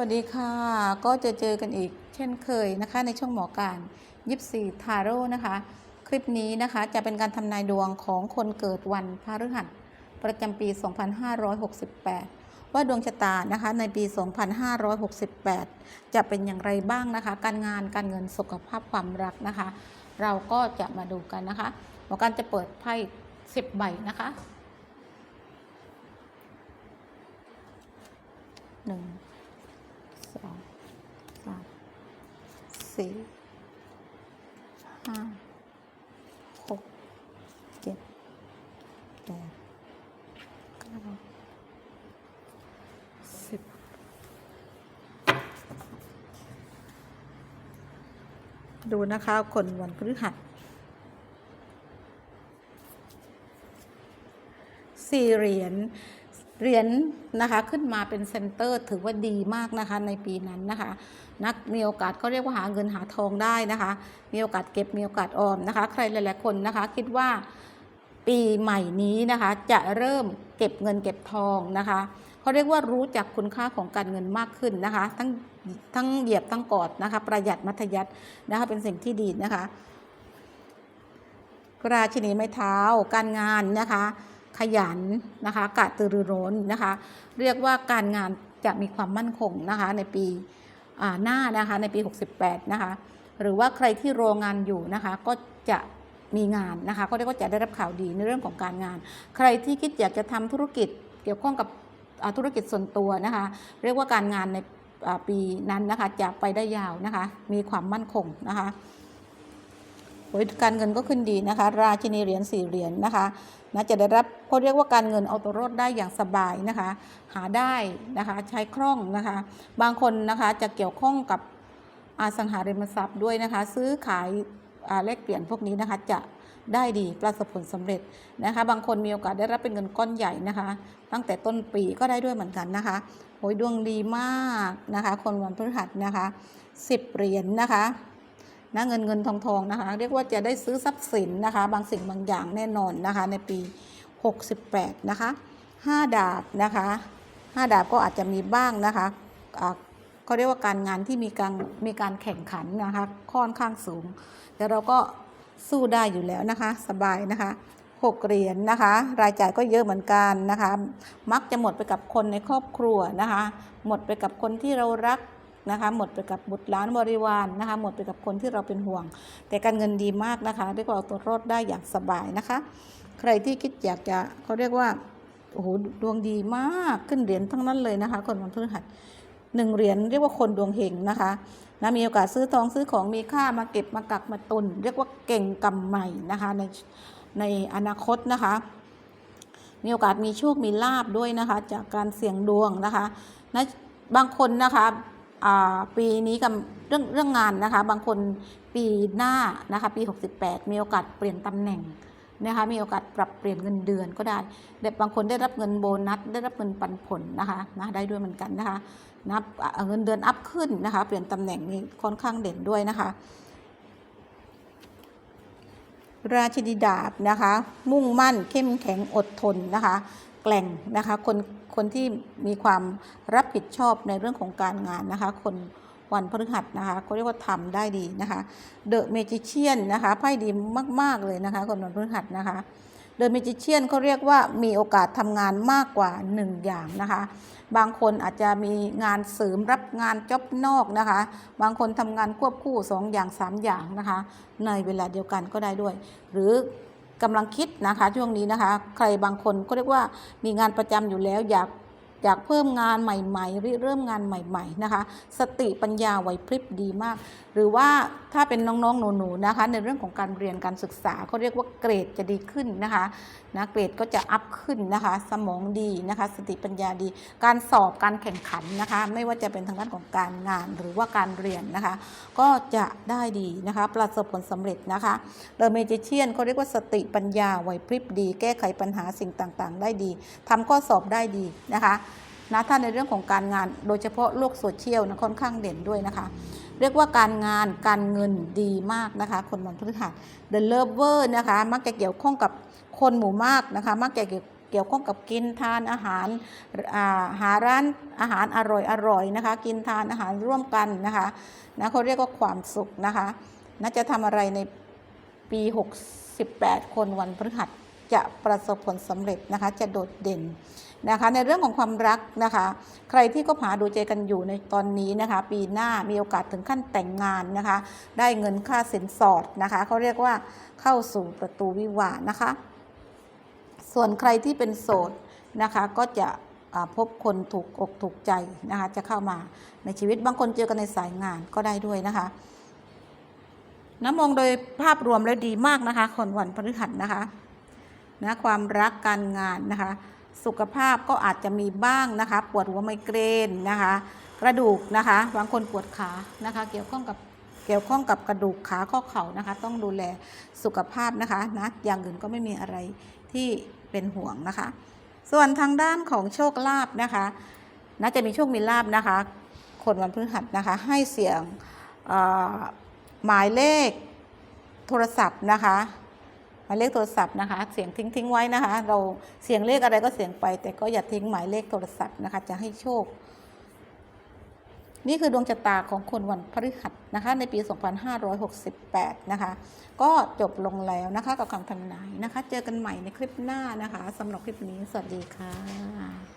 วัสดีค่ะ ก็จะเจอกันอีกเช่นเคยนะคะ ในช่วงหมอการยิปซีทาโร่นะคะ คลิปนี้นะคะจะเป็นการทำนายดวงของคนเกิดวันพฤหัสประจำปี 2568 ว่าดวงชะตานะคะในปี 2568 จะเป็นอย่างไรบ้างนะคะ การงานการเงินสุขภาพความรักนะคะ เราก็จะมาดูกันนะคะ หมอการจะเปิดไพ่ 10 ใบนะคะหนึ่ง สองสามสี่ห้าหกเจ็ดแปดเก้าสิบดูนะคะคนวันพฤหัสสี่เหรียญ เหรียญนะคะขึ้นมาเป็นเซนเตอร์ถือว่าดีมากนะคะในปีนั้นนะคะนักมีโอกาสเขาเรียกว่าหาเงินหาทองได้นะคะ มีโอกาสเก็บมีโอกาสออมนะคะ ใครหลายๆคนนะคะ คิดว่าปีใหม่นี้นะคะจะเริ่มเก็บเงินเก็บทองนะคะเขาเรียกว่ารู้จักคุณค่าของการเงินมากขึ้นนะคะ ทั้งทั้งเหยียบทั้งกอดนะคะ ประหยัดมัธยัตินะคะเป็นสิ่งที่ดีนะคะราชินีไม้เท้าการงานนะคะ ขยันนะคะกะตือรือร้นนะคะ เรียกว่าการงานจะมีความมั่นคงนะคะในปีหน้านะคะในปี 68 นะคะ หรือว่าใครที่รองานอยู่นะคะก็จะมีงานนะคะก็เรียกว่าจะได้รับข่าวดีในเรื่องของการงาน ใครที่คิดอยากจะทำธุรกิจเกี่ยวข้องกับธุรกิจส่วนตัวนะคะ เรียกว่าการงานในปีนั้นนะคะจะไปได้ยาวนะคะ มีความมั่นคงนะคะ ยการเงินก็ขึ้นดีนะคะ ราชินีเหรียญสี่เหรียญนะคะนะจะได้รับเขาเรียกว่าการเงินเอาตัวรอดได้อย่างสบายนะคะ หาได้นะคะใช้คล่องนะคะ บางคนนะคะจะเกี่ยวข้องกับอสังหาริมทรัพย์ด้วยนะคะ ซื้อขายแลกเปลี่ยนพวกนี้นะคะจะได้ดีประสบผลสำเร็จนะคะ บางคนมีโอกาสได้รับเป็นเงินก้อนใหญ่นะคะ ตั้งแต่ต้นปีก็ได้ด้วยเหมือนกันนะคะโอ้ยดวงดีมากนะคะ คนวันพฤหัสนะคะสิบเหรียญนะคะ นะเงินเงินทองทองนะคะ เรียกว่าจะได้ซื้อทรัพย์สินนะคะ บางสิ่งบางอย่างแน่นอนนะคะ ในปี 68 นะคะ 5 ดาบนะคะ 5 ดาบก็อาจจะมีบ้างนะคะเขาเรียกว่าการงานที่มีการมีการแข่งขันนะคะ ค่อนข้างสูง แต่เราก็สู้ได้อยู่แล้วนะคะ สบายนะคะหกเหรียญนะคะ รายจ่ายก็เยอะเหมือนกันนะคะ มักจะหมดไปกับคนในครอบครัวนะคะ หมดไปกับคนที่เรารัก นะคะหมดไปกับบุตรหลานบริวารนะคะหมดไปกับคนที่เราเป็นห่วง แต่การเงินดีมากนะคะเรียกว่าเอาตัวรอดได้อย่างสบายนะคะ ใครที่คิดอยากจะเขาเรียกว่าโอ้โหดวงดีมากขึ้นเหรียญทั้งนั้นเลยนะคะ คนวันพฤหัสหนึ่งเหรียญเรียกว่าคนดวงเฮงนะคะนะมีโอกาสซื้อทองซื้อของมีค่ามาเก็บมากักมาตุน เรียกว่าเก่งกำใหม่นะคะในในอนาคตนะคะ มีโอกาสมีโชคมีลาบด้วยนะคะ จากการเสี่ยงดวงนะคะนะบางคนนะคะ ปีนี้กับเรื่องเรื่องงานนะคะ บางคนปีหน้านะคะปี 68 มีโอกาสเปลี่ยนตำแหน่งนะคะมีโอกาสปรับเปลี่ยนเงินเดือนก็ได้แต่บางคนได้รับเงินโบนัสได้รับเงินปันผลนะคะนะได้ด้วยเหมือนกันนะคะนับอ่าเงินเดือนอัพขึ้นนะคะ เปลี่ยนตำแหน่งนี้ค่อนข้างเด่นด้วยนะคะ ราชินีดาบนะคะ มุ่งมั่นเข้มแข็งอดทนนะคะ แกล่งนะคะคนคนที่มีความรับผิดชอบในเรื่องของการงานนะคะคนวันพฤหัสนะคะเขาเรียกว่าทำได้ดีนะคะเดอะเมจิเชียนนะคะไพ่ดีมาก ๆ เลยนะคะคนวันพฤหัสนะคะเดอะเมจิเชียนเขาเรียกว่ามีโอกาสทำงานมากกว่า 1 อย่างนะคะ บางคนอาจจะมีงานเสริมรับงานจ็อบนอกนะคะ บางคนทำงานควบคู่ 2 อย่าง 3 อย่างนะคะ ในเวลาเดียวกันก็ได้ด้วย หรือ กำลังคิดนะคะช่วงนี้นะคะ ใครบางคนก็เรียกว่ามีงานประจำอยู่แล้วอยาก อยากเพิ่มงานใหม่ๆริเริ่มงานใหม่ ๆนะคะ สติปัญญาไหวพริบดีมาก หรือว่าถ้าเป็นน้องๆหนูๆนะคะ ในเรื่องของการเรียนการศึกษาเขาเรียกว่าเกรดจะดีขึ้นนะคะนะเกรดก็จะอัพขึ้นนะคะ สมองดีนะคะ สติปัญญาดี การสอบการแข่งขันนะคะ ไม่ว่าจะเป็นทางด้านของการงานหรือว่าการเรียนนะคะ ก็จะได้ดีนะคะ ประสบผลสำเร็จนะคะเดอะเมจิเชียนเขาเรียกว่าสติปัญญาไหวพริบดี แก้ไขปัญหาสิ่งต่างๆ ได้ดีทำข้อสอบได้ดีนะคะ นะถ้าในเรื่องของการงานโดยเฉพาะโลกโซเชียลนะค่อนข้างเด่นด้วยนะคะ เรียกว่าการงานการเงินดีมากนะคะ คนวันพฤหัส The Lover นะคะ มักจะเกี่ยวข้องกับคนหมู่มากนะคะ มักจะเกี่ยวข้องกับกินทานอาหาราหาร้านอาหารอร่อยอร่อยนะคะ กินทานอาหารร่วมกันนะคะนะเขาเรียกว่าความสุขนะคะน่าจะทำอะไรในปี 68 คนวันพฤหัสจะประสบผลสำเร็จนะคะ จะโดดเด่น นะคะในเรื่องของความรักนะคะ ใครที่ก็หาดูใจกันอยู่ในตอนนี้นะคะ ปีหน้ามีโอกาสถึงขั้นแต่งงานนะคะ ได้เงินค่าสินสอดนะคะเขาเรียกว่าเข้าสู่ประตูวิวานะคะ ส่วนใครที่เป็นโสดนะคะก็จะพบคนถูกอกถูกใจนะคะจะเข้ามาในชีวิตบางคนเจอกันในสายงานก็ได้ด้วยนะคะนะมองโดยภาพรวมแล้วดีมากนะคะคนวันพฤหัสนะคะนะความรักการงานนะคะ สุขภาพก็อาจจะมีบ้างนะคะ ปวดหัวไมเกรนนะคะ กระดูกนะคะบางคนปวดขานะคะ เกี่ยวข้องกับเกี่ยวข้องกับกระดูกขาข้อเข่านะคะ ต้องดูแลสุขภาพนะคะนะอย่างอื่นก็ไม่มีอะไรที่เป็นห่วงนะคะ ส่วนทางด้านของโชคลาภนะคะน่าจะมีโชคมีลาบนะคะ คนวันพฤหัสนะคะ ให้เสียงหมายเลขโทรศัพท์นะคะ หมายเลขโทรศัพท์นะคะ เสียงทิ้งทิ้งไว้นะคะ เราเสียงเลขอะไรก็เสียงไป แต่ก็อย่าทิ้งหมายเลขโทรศัพท์นะคะ จะให้โชค นี่คือดวงชะตาของคนวันพฤหัสนะคะ ในปี 2568 นะคะ ก็จบลงแล้วนะคะกับคำทำนายนะคะ เจอกันใหม่ในคลิปหน้านะคะสำหรับคลิปนี้ สวัสดีค่ะ